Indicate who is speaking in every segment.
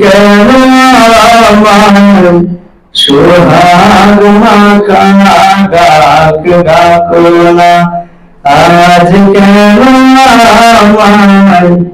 Speaker 1: কেন আমার সোহাগ মাখা ডাক ডাকো না আজ কেন আমার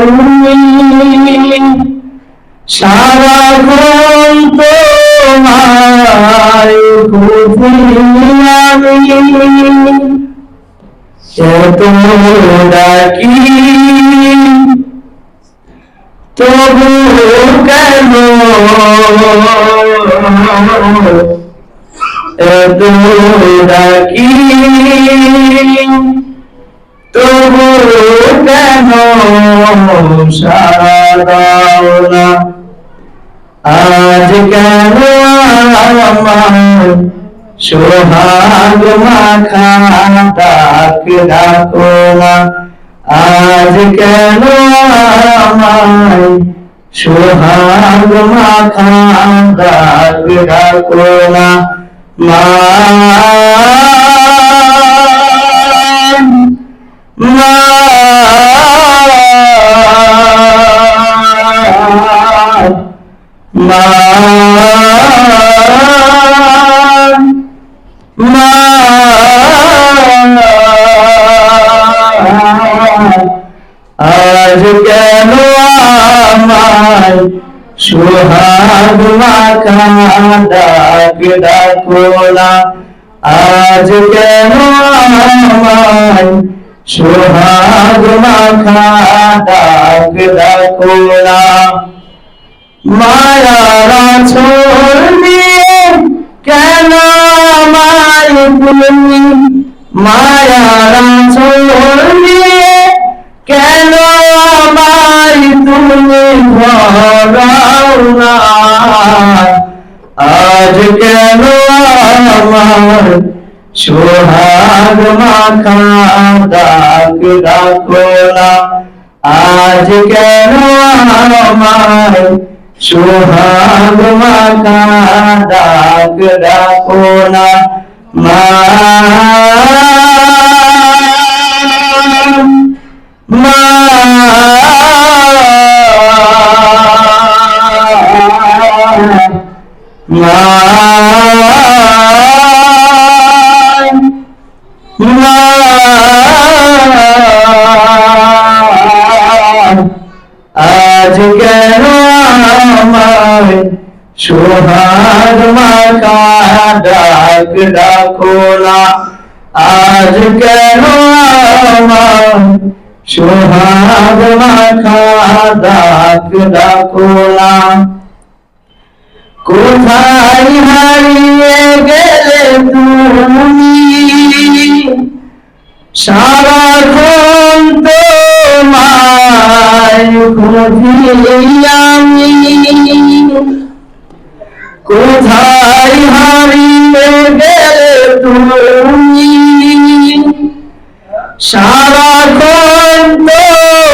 Speaker 1: সারাক্ষণ তোমায় ডাকি তবু কেন এত ডাকি তবু কেন সারা কেন আমার? সোহাগ মাখা ডাক ডাকো না। আজ কেন আমায় সোহাগ মাখা ডাক ডাকো না? মা আজ কেন আমায় সোহাগ মাখা ডাক ডাকো না? আজ কেন আমায় সোহাগ মাখা ডাক ডাকো না? মায়ারা ছড়িয়ে কেন আমায় তুমি মায়ারা ছড়িয়ে কেন আমায় তুমি ভরাও আজ কেন আমার সোহাগ মাখা ডাক ডাকো না? আজ কেন আমার সোহাগ মাখা ডাক ডাকো না? আজ কেন আমায় সোহাগ মাখা ডাক ডাকো না আজ কেন আমায় সোহাগ মাখা ডাক ডাকো না কোথায় হারিয়ে গেলে তুমি? সারাক্ষণ তোমায় খুঁজি আমি কোথায় হারিয়ে গেলে তুমি? সারাক্ষণ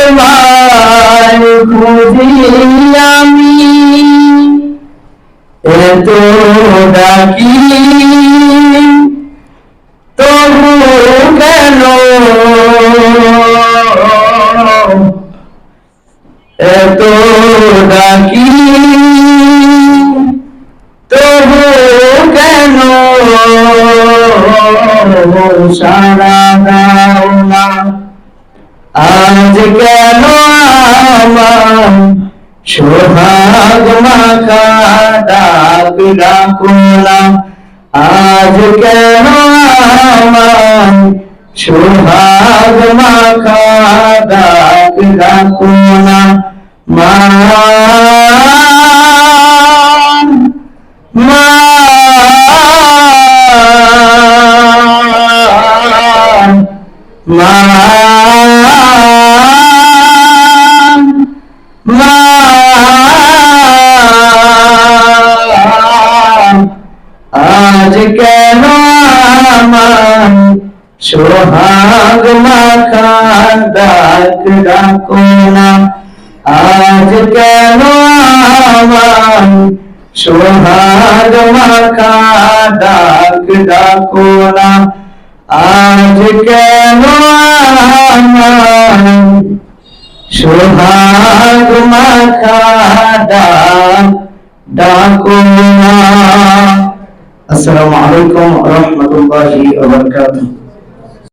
Speaker 1: তোমায় খুঁজি আমি। এত ডাকি তবু কেন? এত ডাকি সারা দাও না আজ কেন আমার সোহাগ মাখা ডাক ডাকো না আজ কেন আমার সোহাগ মাখা ডাক ডাকো মা মা আজ কেন আমার সোহাগ মাখা ডাক ডাকো না? আজ কেন আমার সোহাগ মাখা ডাক ডাকো আজ কেন আমার সোহাগ মাখা ডাক ডাকো না আসসালামু আলাইকুম ওয়া রাহমাতুল্লাহি ওয়া বারাকাতুহু